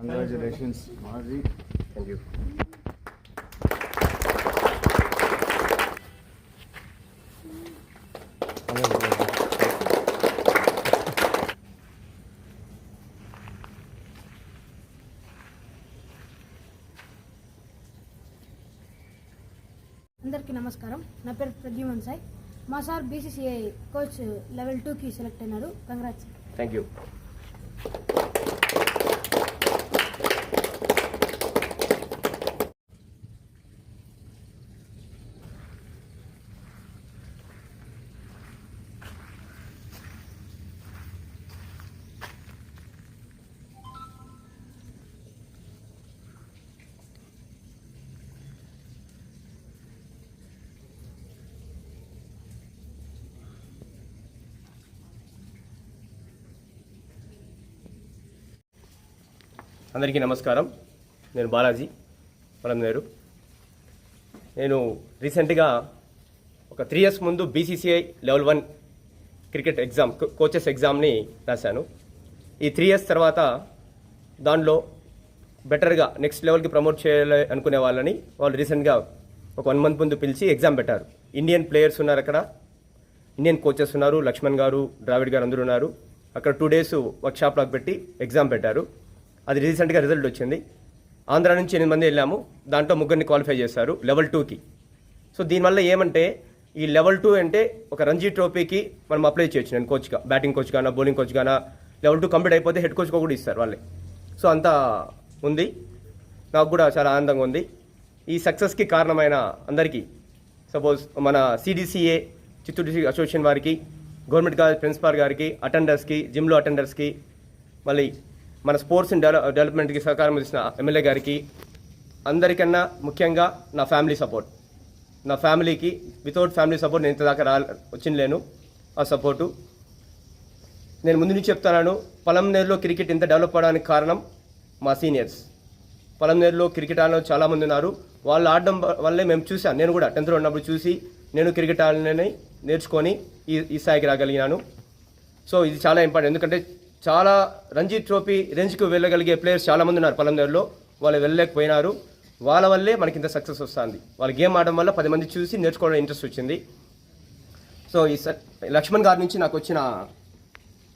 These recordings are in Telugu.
కంగ్రాచులేషన్స్ మాజీ థ్యాంక్ యూ అందరికీ నమస్కారం. నా పేరు ప్రద్యుమన్ సాయి. మా సార్ బీసీసీఐ కోచ్ లెవెల్ టూకి సెలెక్ట్ అయినారు. కంగ్రాట్స్ థ్యాంక్ యూ అందరికీ నమస్కారం. నేను బాలాజీ నేరు నేను రీసెంట్గా ఒక త్రీ ఇయర్స్ ముందు BCCI level one cricket exam coaches ఎగ్జామ్ని రాశాను. ఈ త్రీ ఇయర్స్ తర్వాత దానిలో బెటర్గా నెక్స్ట్ లెవెల్కి ప్రమోట్ చేయాలి అనుకునే వాళ్ళని వాళ్ళు రీసెంట్గా ఒక వన్ మంత్ ముందు పిలిచి ఎగ్జామ్ పెట్టారు. ఇండియన్ ప్లేయర్స్ ఉన్నారు అక్కడ. ఇండియన్ కోచెస్ ఉన్నారు. లక్ష్మణ్ గారు ద్రావిడ్ గారు అందరూ ఉన్నారు. అక్కడ టూ డేస్ వర్క్షాప్ లాగా పెట్టి ఎగ్జామ్ పెట్టారు. అది రీసెంట్గా రిజల్ట్ వచ్చింది. ఆంధ్ర నుంచి ఎనిమిది మంది వెళ్ళాము. దాంట్లో ముగ్గురిని క్వాలిఫై చేశారు లెవెల్ టూకి సో దీనివల్ల ఏమంటే ఈ లెవెల్ టూ అంటే ఒక రంజీ ట్రోఫీకి మనం అప్లై చేయొచ్చు నేను కోచ్గా బ్యాటింగ్ కోచ్ గానా బౌలింగ్ కోచ్ గానా లెవెల్ టూ కంప్లీట్ అయిపోతే హెడ్ కోచ్గా కూడా ఇస్తారు వాళ్ళే. సో అంతా ఉంది. నాకు కూడా చాలా ఆనందంగా ఉంది. ఈ సక్సెస్కి కారణమైన అందరికీ సపోజ్ మన సిడిసిఏ చిత్తూరు డిస్ట్రిక్ట్ అసోసియేషన్ వారికి గవర్నమెంట్ కాలేజ్ ప్రిన్సిపాల్ గారికి అటెండర్స్కి జిమ్లో అటెండర్స్కి మళ్ళీ మన స్పోర్ట్స్ డెవలప్ డెవలప్మెంట్కి సహకారం ఇచ్చిన ఎమ్మెల్యే గారికి అందరికన్నా ముఖ్యంగా నా ఫ్యామిలీ సపోర్ట్. నా ఫ్యామిలీకి వితౌట్ ఫ్యామిలీ సపోర్ట్ నేను ఇంతదాకా రా వచ్చిన లేను. ఆ సపోర్టు. నేను ముందు నుంచి చెప్తున్నాను పొలంనేరులో క్రికెట్ ఇంత డెవలప్ అవడానికి కారణం మా సీనియర్స్. పొలంనేరులో క్రికెట్ ఆడడం చాలామంది ఉన్నారు. వాళ్ళు ఆడడం వల్లే మేము చూసాను నేను కూడా టెన్త్లో ఉన్నప్పుడు చూసి నేను క్రికెట్ ఆడని నేర్చుకొని ఈ ఈ స్థాయికి రాగలిగినాను. సో ఇది చాలా ఇంపార్టెంట్. ఎందుకంటే చాలా రంజీ ట్రోఫీ రేంజ్కి వెళ్ళగలిగే ప్లేయర్స్ చాలామంది ఉన్నారు పల్లెందరిలో వాళ్ళు వెళ్ళలేకపోయినారు. వాళ్ళ వల్లే మనకి ఇంత సక్సెస్ వస్తుంది. వాళ్ళ గేమ్ ఆడడం వల్ల పది మంది చూసి నేర్చుకోవడం ఇంట్రెస్ట్ వచ్చింది. సో ఈ లక్ష్మణ్ గారి నుంచి నాకు వచ్చిన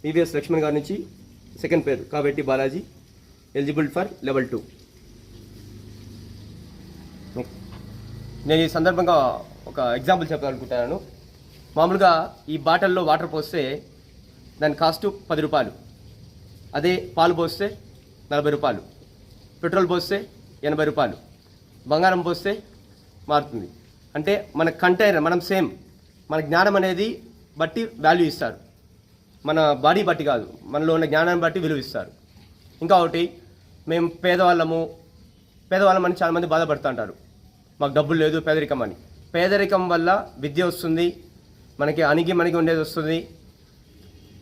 ఈవీఎస్ లక్ష్మణ్ గారి నుంచి సెకండ్ పేరు కాబట్టి Balaji eligible for level two నేను ఈ సందర్భంగా ఒక ఎగ్జాంపుల్ చెప్పాలనుకుంటున్నాను. మామూలుగా ఈ బాటిల్లో వాటర్ పోస్తే దాని కాస్ట్ పది రూపాయలు. అదే పాలు పోస్తే నలభై రూపాయలు. పెట్రోల్ పోస్తే ఎనభై రూపాయలు. బంగారం పోస్తే మారుతుంది. అంటే మన కంటైనర్ మనం సేమ్. మన జ్ఞానం అనేది బట్టి వాల్యూ ఇస్తారు. మన బాడీ బట్టి కాదు. మనలో ఉన్న జ్ఞానాన్ని బట్టి విలువ ఇస్తారు. ఇంకా ఒకటి మేము పేదవాళ్ళము. పేదవాళ్ళమని చాలామంది బాధపడుతుంటారు. మాకు డబ్బులు లేదు పేదరికం అని. పేదరికం వల్ల విద్య వస్తుంది. మనకి అణిగి మనకి ఉండేది వస్తుంది.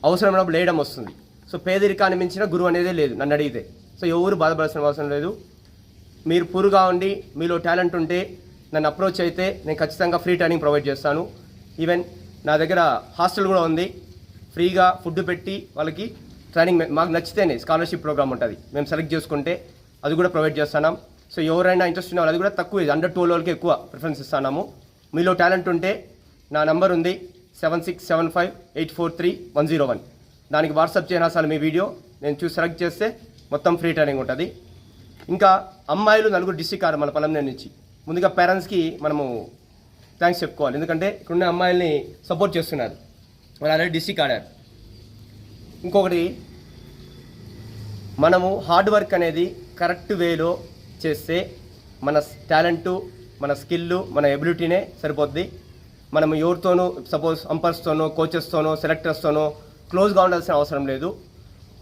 అవసరమైనప్పుడు లేయడం వస్తుంది. సో పేదరికాన్ని మించిన గురువు అనేదే లేదు నన్ను అడిగితే. సో ఎవరు బాధపడాల్సిన అవసరం లేదు. మీరు పూరుగా ఉండి మీలో టాలెంట్ ఉంటే నన్ను అప్రోచ్ అయితే నేను ఖచ్చితంగా ఫ్రీ ట్రైనింగ్ ప్రొవైడ్ చేస్తాను. ఈవెన్ నా దగ్గర హాస్టల్ కూడా ఉంది. ఫ్రీగా ఫుడ్ పెట్టి వాళ్ళకి ట్రైనింగ్ మాకు నచ్చితేనే స్కాలర్షిప్ ప్రోగ్రామ్ ఉంటుంది. మేము సెలెక్ట్ చేసుకుంటే అది కూడా ప్రొవైడ్ చేస్తున్నాం. సో ఎవరైనా ఇంట్రెస్ట్ ఉన్న అది కూడా తక్కువ అండర్ టూ వాళ్ళకి ఎక్కువ ప్రిఫరెన్స్ ఇస్తున్నాము. మీలో టాలెంట్ ఉంటే నా నంబర్ ఉంది. Seven six seven five eight four three one zero one దానికి వాట్సాప్ చేయను అసలు మీ వీడియో. నేను చూసి సెలెక్ట్ చేస్తే మొత్తం ఫ్రీ ట్రైనింగ్ ఉంటుంది. ఇంకా అమ్మాయిలు నలుగురు డిస్టిక్ ఆరు మన పొలంనేరు నుంచి. ముందుగా పేరెంట్స్కి మనము థ్యాంక్స్ చెప్పుకోవాలి. ఎందుకంటే ఇక్కడున్న అమ్మాయిల్ని సపోర్ట్ చేస్తున్నారు. వాళ్ళు ఆల్రెడీ డిస్టిక్ ఆడారు. ఇంకొకటి మనము హార్డ్ వర్క్ అనేది కరెక్ట్ వేలో చేస్తే మన టాలెంటు మన స్కిల్ మన ఎబిలిటీనే సరిపోద్ది. మనం ఎవరితోనూ సపోజ్ అంపర్స్తోనో కోచెస్తోనో సెలెక్టర్స్తోనో క్లోజ్గా ఉండాల్సిన అవసరం లేదు.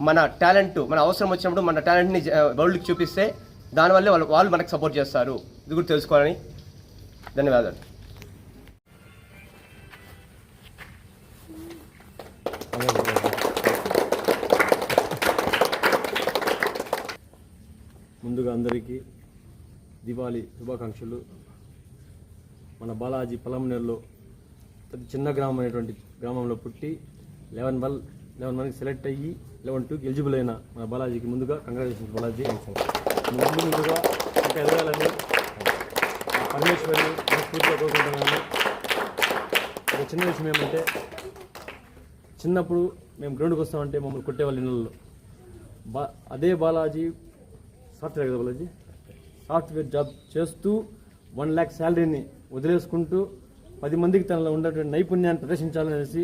మన టాలెంట్ మన అవసరం వచ్చినప్పుడు మన టాలెంట్ని వరల్డ్కి చూపిస్తే దానివల్లే వాళ్ళు వాళ్ళు మనకు సపోర్ట్ చేస్తారు. ఇది కూడా తెలుసుకోవాలని ధన్యవాదాలు. ముందుగా అందరికీ దివాళీ శుభాకాంక్షలు. మన బాలాజీ పొలంనేరులో అతి చిన్న గ్రామం అనేటువంటి గ్రామంలో పుట్టి లెవెన్ వల్ లెవెన్ వన్కి సెలెక్ట్ అయ్యి లెవెన్ టూకి ఎలిజిబుల్ అయిన మన బాలాజీకి ముందుగా కంగ్రాచులేషన్స్ బాలాజీ నువ్వు ముందు ముందుగా ఇంకా ఎదగాలని పరమేశ్వరిని మనస్ఫూర్తిగా కోరుకుంటున్నాను. ఒక చిన్న విషయం ఏమంటే చిన్నప్పుడు మేము గ్రౌండ్కి వస్తామంటే మమ్మల్ని కొట్టేవాళ్ళు ఇళ్ళల్లో. బా అదే బాలాజీ సాఫ్ట్వేర్ కదా బాలాజీ? సాఫ్ట్వేర్ జాబ్ చేస్తూ వన్ ల్యాక్ శాలరీని వదిలేసుకుంటూ పది మందికి తనలో ఉన్నటువంటి నైపుణ్యాన్ని ప్రదర్శించాలనేసి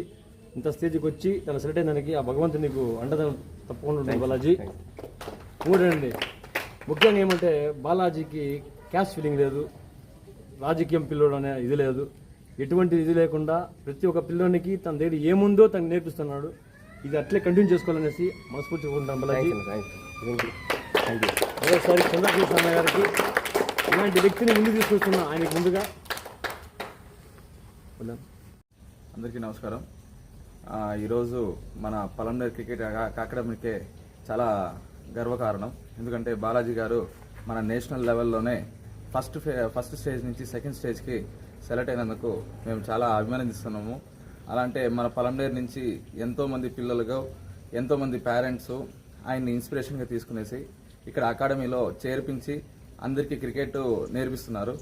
ఇంత స్టేజ్కి వచ్చి తన సెలెక్ట్ అయిన దానికి ఆ భగవంతుడు నీకు అండదనం తప్పకుండా ఉంటుంది బాలాజీ. మూడండి ముఖ్యంగా ఏమంటే బాలాజీకి క్యాష్ ఫీలింగ్ లేదు రాజకీయం పిల్లోడు అనే ఇది లేదు. ఎటువంటి ఇది లేకుండా ప్రతి ఒక్క పిల్లోనికి తన దగ్గర ఏముందో తను నేర్పిస్తున్నాడు. ఇది అట్లే కంటిన్యూ చేసుకోవాలనేసి మనస్ఫూర్తిగా ఉంటాం బాలాజీ. మరోసారి చంద్రకృష్ణ అన్న గారికి ఇలాంటి వ్యక్తిని ముందుకు తీసుకొస్తున్న ఆయనకు ముందుగా. అందరికీ నమస్కారం. ఈరోజు మన పలంనేర్ క్రికెట్ అకాడమీకే చాలా గర్వకారణం. ఎందుకంటే బాలాజీ గారు మన నేషనల్ లెవెల్లోనే ఫస్ట్ ఫే- ఫస్ట్ స్టేజ్ నుంచి సెకండ్ స్టేజ్కి సెలెక్ట్ అయినందుకు మేము చాలా అభిమానిస్తున్నాము అలాంటే మన పలంనేర్ నుంచి ఎంతోమంది పిల్లలుగా ఎంతోమంది పేరెంట్స్ ఆయన్ని ఇన్స్పిరేషన్గా తీసుకునేసి ఇక్కడ అకాడమీలో చేర్పించి అందరికీ క్రికెట్ నేర్పిస్తున్నారు.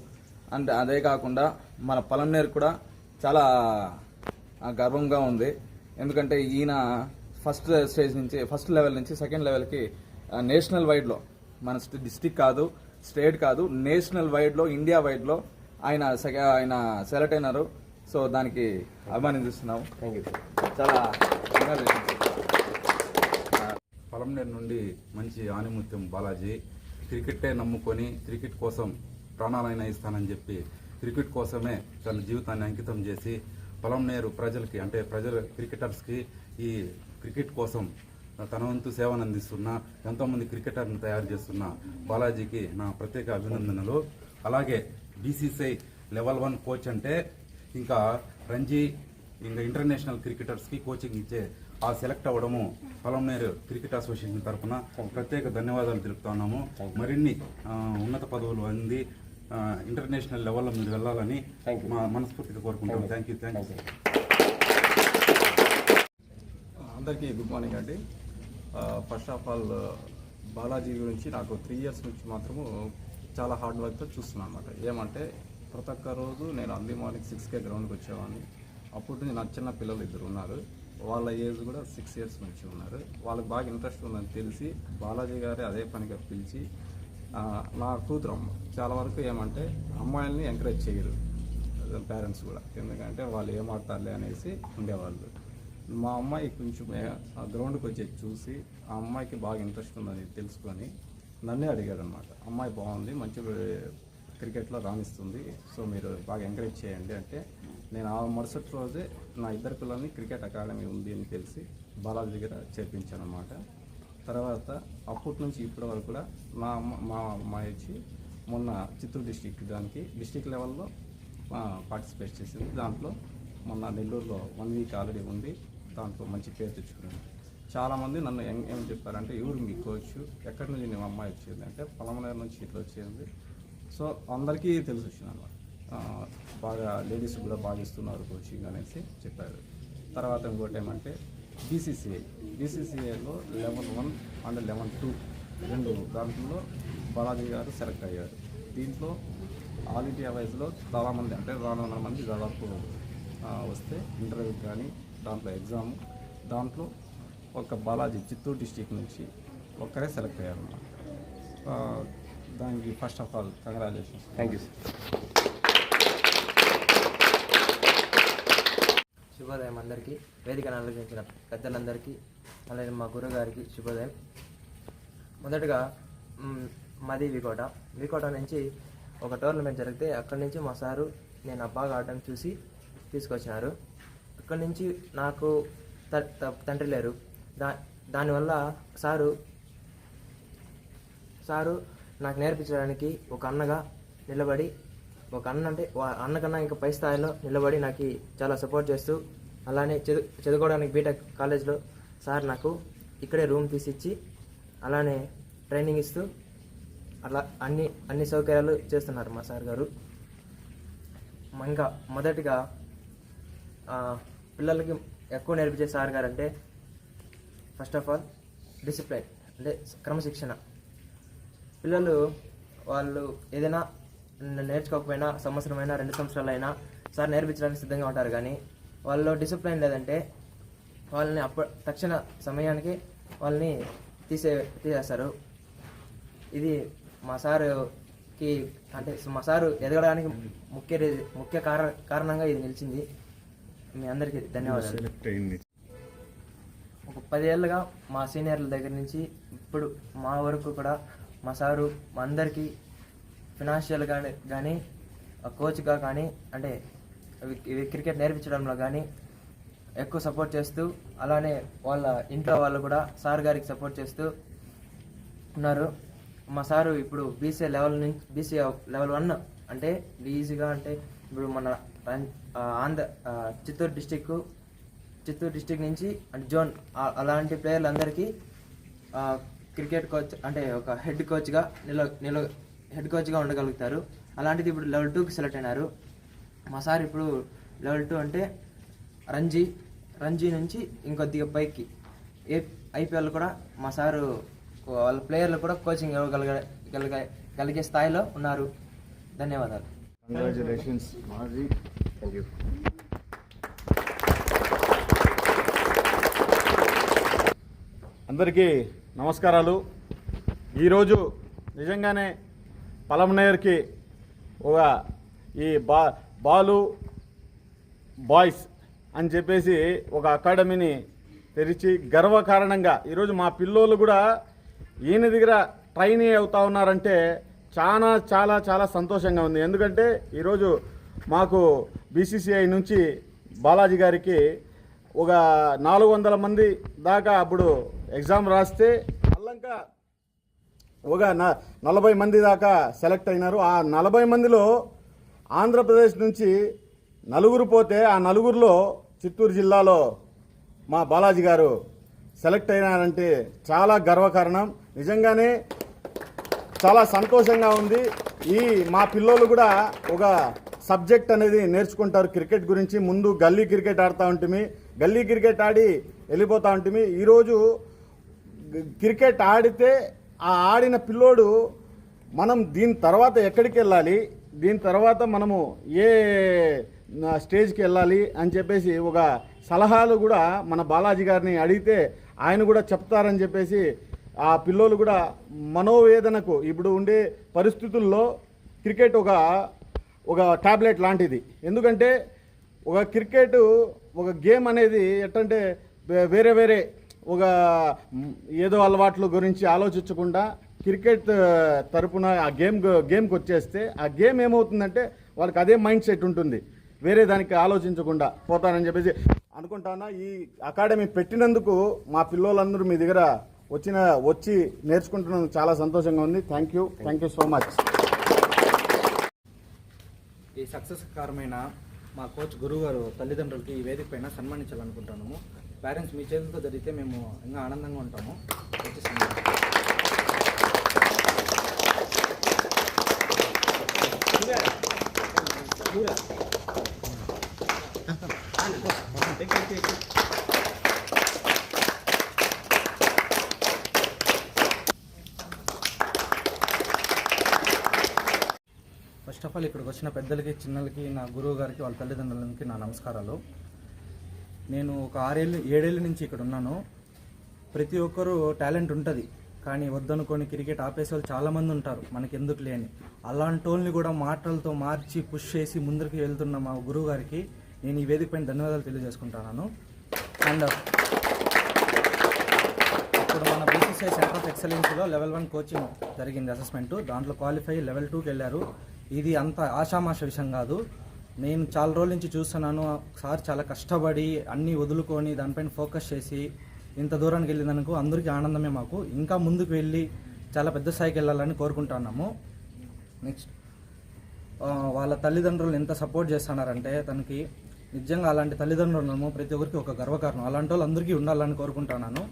అండ్ అదే కాకుండా మన పలంనేరు కూడా చాలా గర్వంగా ఉంది. ఎందుకంటే ఈయన ఫస్ట్ స్టేజ్ నుంచి ఫస్ట్ లెవెల్ నుంచి సెకండ్ లెవెల్కి నేషనల్ వైడ్లో మన స్ట్- డిస్టిక్ కాదు స్టేట్ కాదు నేషనల్ వైడ్లో ఇండియా వైడ్లో ఆయన సెక- ఆయన సెలెక్ట్ అయినారు. సో దానికి అభిమానిస్తున్నాము థ్యాంక్ యూ చాలా. పొలంనేరు నుండి మంచి ఆనిముత్యం బాలాజీ క్రికెట్టే నమ్ముకొని క్రికెట్ కోసం ప్రాణాలైనా ఇస్తానని చెప్పి క్రికెట్ కోసమే తన జీవితాన్ని అంకితం చేసి పొలంనేరు ప్రజలకి అంటే ప్రజల క్రికెటర్స్కి ఈ క్రికెట్ కోసం తన వంతు సేవను అందిస్తున్న ఎంతోమంది క్రికెటర్ని తయారు చేస్తున్న బాలాజీకి నా ప్రత్యేక అభినందనలు. అలాగే బీసీసీఐ లెవెల్ వన్ కోచ్ అంటే ఇంకా రంజీ ఇంకా ఇంటర్నేషనల్ క్రికెటర్స్కి కోచింగ్ ఇచ్చే ఆ సెలెక్ట్ అవ్వడము పొలంనేరు క్రికెట్ అసోసియేషన్ తరఫున ప్రత్యేక ధన్యవాదాలు తెలుపుతున్నాము మరిన్ని ఉన్నత పదవులు అంది ఇంటర్నేషనల్ లెవెల్లో మీరు వెళ్ళాలని. మా మనస్ఫూర్తిగా కోరుకుంటాం థ్యాంక్ యూ థ్యాంక్ యూ అందరికీ గుడ్ మార్నింగ్ అండి. ఫస్ట్ ఆఫ్ ఆల్ బాలాజీ గురించి నాకు త్రీ ఇయర్స్ నుంచి మాత్రము చాలా హార్డ్ వర్క్తో చూస్తున్నాను అనమాట ఏమంటే ప్రతి ఒక్క రోజు నేను అర్లీ మార్నింగ్ సిక్స్కే గ్రౌండ్కి వచ్చేవాడిని. అప్పుడు నుంచి నా చిన్న పిల్లలు ఇద్దరు ఉన్నారు. వాళ్ళ ఏజ్ కూడా సిక్స్ ఇయర్స్ నుంచి ఉన్నారు. వాళ్ళకి బాగా ఇంట్రెస్ట్ ఉందని తెలిసి బాలాజీ గారే అదే పనిగా పిలిచి నా కూతురు అమ్మ చాలా వరకు ఏమంటే అమ్మాయిల్ని ఎంకరేజ్ చేయరు. పేరెంట్స్ కూడా. ఎందుకంటే వాళ్ళు ఏమాడతారులే అనేసి ఉండేవాళ్ళు. మా అమ్మాయి కొంచెం ఆ గ్రౌండ్కి వచ్చి చూసి ఆ అమ్మాయికి బాగా ఇంట్రెస్ట్ ఉందని తెలుసుకొని నన్నే అడిగాడు అనమాట అమ్మాయి బాగుంది మంచి క్రికెట్లో రాణిస్తుంది సో మీరు బాగా ఎంకరేజ్ చేయండి. అంటే నేను ఆ మరుసటి రోజే నా ఇద్దరు పిల్లల్ని క్రికెట్ అకాడమీ ఉంది అని తెలిసి బాలాజీ దగ్గర చేర్పించాను అనమాట తర్వాత అప్పటి నుంచి ఇప్పటి వరకు కూడా నా అమ్మ మా అమ్మాయి వచ్చి మొన్న చిత్తూరు డిస్టిక్ దానికి డిస్టిక్ లెవెల్లో పార్టిసిపేట్ చేసింది. దాంట్లో మొన్న నెల్లూరులో వన్ వీక్ ఆల్రెడీ ఉంది. దాంట్లో మంచి పేరు తెచ్చుకున్నాను. చాలామంది నన్ను ఏం ఏం చెప్పారంటే ఎవరు మీ కోచ్ ఎక్కడి నుంచి నీ అమ్మాయి వచ్చింది? అంటే పొలమనేరు నుంచి ఇట్లా వచ్చింది. సో అందరికీ తెలిసి వచ్చింది అనమాట. బాగా లేడీస్ కూడా బాగా ఇస్తున్నారు కోచింగ్ అనేసి చెప్పారు. తర్వాత ఇంకోటి ఏమంటే BCCI బీసీసీఐలో level one and level two రెండు దాంట్లో బాలాజీ గారు సెలెక్ట్ అయ్యారు. దీంట్లో ఆల్ ఇండియా వైజ్లో చాలామంది అంటే రెండు వందల మంది దాదాపు వస్తే ఇంటర్వ్యూ కానీ దాంట్లో ఎగ్జామ్ దాంట్లో ఒక బాలాజీ చిత్తూరు డిస్టిక్ నుంచి ఒక్కరే సెలెక్ట్ అయ్యారు దానికి first of all congratulations thank you sir శుభోదయం అందరికీ. వేదికను ఆలోచించిన పెద్దలందరికీ అలాగే మా గురుగారికి శుభోదయం. మొదటగా మాది వికోట. వికోట నుంచి ఒక టోర్నమెంట్ జరిగితే అక్కడి నుంచి మా సారు నేను ఆ బాగా ఆడడం చూసి తీసుకొచ్చినారు. అక్కడి నుంచి నాకు త- తండ్రి లేరు. దా దానివల్ల సారు సారు నాకు నేర్పించడానికి ఒక అన్నగా నిలబడి ఒక అన్న అంటే అన్నకన్నా ఇంకా పై స్థాయిలో నిలబడి నాకు చాలా సపోర్ట్ చేస్తూ అలానే చదువు చదువుకోవడానికి బీటెక్ కాలేజ్లో సార్ నాకు ఇక్కడే రూమ్ తీసిచ్చి అలానే ట్రైనింగ్ ఇస్తూ అలా అన్ని అన్ని సౌకర్యాలు చేస్తున్నారు మా సార్ గారు. ఇంకా మొదటిగా పిల్లలకి ఎక్కువ నేర్పించే సార్ గారు అంటే ఫస్ట్ ఆఫ్ ఆల్ డిసిప్లైన్ అంటే క్రమశిక్షణ. పిల్లలు వాళ్ళు ఏదైనా నేర్చుకోకపోయినా సంవత్సరమైనా రెండు సంవత్సరాలైనా సార్ నేర్పించడానికి సిద్ధంగా ఉంటారు కానీ వాళ్ళలో డిసిప్లైన్ లేదంటే వాళ్ళని అప్ప తక్షణ సమయానికి వాళ్ళని తీసే తీసేస్తారు. ఇది మా సారుకి అంటే మా సారు ఎదగడానికి ముఖ్య రీ- ముఖ్య కారణ కారణంగా ఇది నిలిచింది. మీ అందరికీ ధన్యవాదాలు. ఒక పదేళ్ళుగా మా సీనియర్ల దగ్గర నుంచి ఇప్పుడు మా వరకు కూడా మా సారు మా అందరికీ ఫినాన్షియల్ కానీ కానీ కోచ్గా కానీ అంటే ఇవి- క్రికెట్ నేర్పించడంలో కానీ ఎక్కువ సపోర్ట్ చేస్తూ అలానే వాళ్ళ ఇంట్లో వాళ్ళు కూడా సార్ గారికి సపోర్ట్ చేస్తూ ఉన్నారు. మా సారు ఇప్పుడు బీసీ లెవెల్ నుంచి బీసీ లెవెల్ వన్ అంటే ఈజీగా అంటే ఇప్పుడు మన ఆంధ్ర చిత్తూరు డిస్టిక్ చిత్తూరు డిస్టిక్ నుంచి అంటే జోన్ అలాంటి ప్లేయర్లందరికీ క్రికెట్ కోచ్ అంటే ఒక హెడ్ కోచ్గా నిల నిల హెడ్ కోచ్గా ఉండగలుగుతారు. అలాంటిది ఇప్పుడు లెవెల్ టూకి సెలెక్ట్ అయినారు. మా సార్ ఇప్పుడు లెవెల్ టూ అంటే రంజీ రంజీ నుంచి ఇంకొద్దిగా పైకి. ఏ ఐపీఎల్ కూడా మా సారు వాళ్ళ ప్లేయర్లు కూడా కోచింగ్ ఇవ్వగలగ గలిగే గలిగే స్థాయిలో ఉన్నారు. ధన్యవాదాలు. కంగ్రాచులేషన్స్ మాజీ. థ్యాంక్ యూ అందరికీ నమస్కారాలు. ఈరోజు నిజంగానే పలమనేర్కి ఒక ఈ బా బాలు బాయ్స్ అని చెప్పేసి ఒక అకాడమీని తెరిచి గర్వకారణంగా ఈరోజు మా పిల్లోళ్ళు కూడా ఈయన దగ్గర ట్రైనీ అవుతా ఉన్నారంటే చాలా చాలా చాలా సంతోషంగా ఉంది. ఎందుకంటే ఈరోజు మాకు బీసీసీఐ నుంచి బాలాజీ గారికి ఒక నాలుగు వందల మంది దాకా అప్పుడు ఎగ్జామ్ రాస్తే ఒక న- నలభై మంది దాకా సెలెక్ట్ అయినారు. ఆ నలభై మందిలో ఆంధ్రప్రదేశ్ నుంచి నలుగురు పోతే ఆ నలుగురిలో చిత్తూరు జిల్లాలో మా బాలాజీ గారు సెలెక్ట్ అయినారంటే చాలా గర్వకారణం. నిజంగానే చాలా సంతోషంగా ఉంది. ఈ మా పిల్లోళ్ళు కూడా ఒక సబ్జెక్ట్ అనేది నేర్చుకుంటారు క్రికెట్ గురించి. ముందు గల్లీ క్రికెట్ ఆడుతూ ఉంటుంది గల్లీ క్రికెట్ ఆడి వెళ్ళిపోతూ ఉంటుంది ఈరోజు క్రికెట్ ఆడితే ఆ ఆడిన పిల్లోడు మనం దీని తర్వాత ఎక్కడికి వెళ్ళాలి? దీని తర్వాత మనము ఏ స్టేజ్కి వెళ్ళాలి అని చెప్పేసి ఒక సలహాలు కూడా మన బాలాజీ గారిని అడిగితే ఆయన కూడా చెప్తారని చెప్పేసి ఆ పిల్లోలు కూడా మనోవేదనకు ఇప్పుడు ఉండే పరిస్థితుల్లో క్రికెట్ ఒక ఒక టాబ్లెట్ లాంటిది. ఎందుకంటే ఒక క్రికెట్ ఒక గేమ్ అనేది ఎట్టంటే వేరే వేరే ఒక ఏదో అలవాట్ల గురించి ఆలోచించకుండా క్రికెట్ తరపున ఆ గేమ్ గేమ్కి వచ్చేస్తే ఆ గేమ్ ఏమవుతుందంటే వాళ్ళకి అదే మైండ్ సెట్ ఉంటుంది. వేరే దానికి ఆలోచించకుండా పోతానని చెప్పేసి అనుకుంటానా? ఈ అకాడమీ పెట్టినందుకు మా పిల్లోలందరూ మీ దగ్గర వచ్చిన వచ్చి నేర్చుకుంటున్నందుకు చాలా సంతోషంగా ఉంది. Thank you thank you so much ఈ సక్సెస్ కారమైన మా కోచ్ గురువు గారు తల్లిదండ్రులకి ఈ వేదిక పైన సన్మానించాలనుకుంటున్నాము. పేరెంట్స్ మీ చేతులతో జరిగితే మేము ఇంకా ఆనందంగా ఉంటాము. వచ్చి ఫస్ట్ ఆఫ్ ఆల్ ఇక్కడికి వచ్చిన పెద్దలకి చిన్నలకి నా గురువు గారికి వాళ్ళ తల్లిదండ్రులకి నా నమస్కారాలు. నేను ఒక ఆరేళ్ళు ఏడేళ్ళ నుంచి ఇక్కడ ఉన్నాను. ప్రతి ఒక్కరూ టాలెంట్ ఉంటుంది. కానీ వద్దనుకొని క్రికెట్ ఆపేసే వాళ్ళు చాలామంది ఉంటారు. మనకి ఎందుకు లేని. అలాంటి వాళ్ళని కూడా మాటలతో మార్చి పుష్ చేసి ముందరికి వెళ్తున్న మా గురువు గారికి నేను ఈ వేదిక పైన ధన్యవాదాలు తెలియజేసుకుంటున్నాను. అండ్ ఇప్పుడు మన బీసీసీఐ సెంటర్ ఆఫ్ ఎక్సలెన్స్లో లెవెల్ వన్ కోచింగ్ జరిగింది అసెస్మెంట్. దాంట్లో క్వాలిఫై లెవెల్ టూకి వెళ్ళారు. ఇది అంత ఆషామాష విషయం కాదు. నేను చాలా రోజుల నుంచి చూస్తున్నాను. సార్ చాలా కష్టపడి అన్నీ వదులుకొని దానిపైన ఫోకస్ చేసి ఇంత దూరానికి వెళ్ళినందుకు అందరికీ ఆనందమే మాకు. ఇంకా ముందుకు వెళ్ళి చాలా పెద్ద స్థాయికి వెళ్ళాలని కోరుకుంటున్నాము. నెక్స్ట్ వాళ్ళ తల్లిదండ్రులు ఎంత సపోర్ట్ చేస్తున్నారంటే తనకి నిజంగా అలాంటి తల్లిదండ్రులను ప్రతి ఒక్కరికి ఒక గర్వకారణం. అలాంటి వాళ్ళు అందరికీ ఉండాలని కోరుకుంటున్నాను.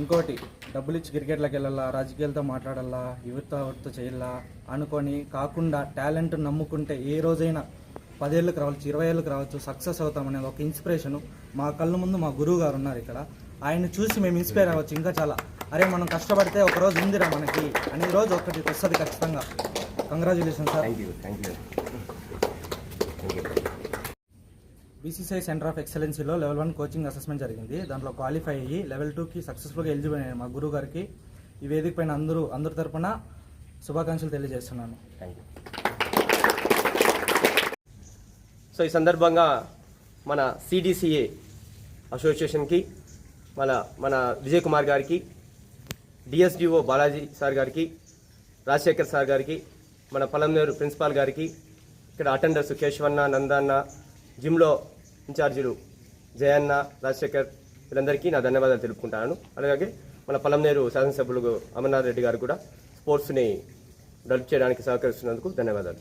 ఇంకోటి డబ్బులు ఇచ్చి క్రికెట్లోకి వెళ్ళాలా రాజకీయాలతో మాట్లాడాలా యువత ఎవరితో చేయాలా అనుకొని కాకుండా టాలెంట్ నమ్ముకుంటే ఏ రోజైనా పదేళ్ళకి రావచ్చు ఇరవై ఏళ్ళకి రావచ్చు సక్సెస్ అవుతామనేది ఒక ఇన్స్పిరేషన్ మా కళ్ళ ముందు మా గురువు గారు ఉన్నారు ఇక్కడ. ఆయన చూసి మేము ఇన్స్పైర్ అవ్వచ్చు ఇంకా చాలా. అరే మనం కష్టపడితే ఒక రోజు ఉందిరా మనకి అనే రోజు ఒకటి వస్తుంది ఖచ్చితంగా. Congratulation sir thank you thank you BCCI centre of ఎక్సలెన్సీలో level one coaching assessment జరిగింది. దాంట్లో క్వాలిఫై అయ్యి లెవెల్ టూకి సక్సెస్ఫుల్గా ఎలిజిబుల్ అయ్యాను మా గురువు గారికి. ఈ వేదిక పైన అందరూ అందరి తరపున శుభాకాంక్షలు తెలియజేస్తున్నాను. థ్యాంక్ యూ సో ఈ సందర్భంగా మన సిడిసిఏ అసోసియేషన్కి మన మన విజయ్ కుమార్ గారికి డిఎస్డిఓ బాలాజీ సార్ గారికి రాజశేఖర్ సార్ గారికి మన పలంనేరు ప్రిన్సిపాల్ గారికి ఇక్కడ అటెండర్స్ కేశవన్న నందన్న జిమ్లో ఇన్ఛార్జీలు జయన్న రాజశేఖర్ వీళ్ళందరికీ నా ధన్యవాదాలు తెలుపుకుంటాను. అలాగే మన పలంనేరు శాసనసభ్యులు అమర్నాథ్ రెడ్డి గారు కూడా స్పోర్ట్స్ని డెవలప్ చేయడానికి సహకరిస్తున్నందుకు ధన్యవాదాలు.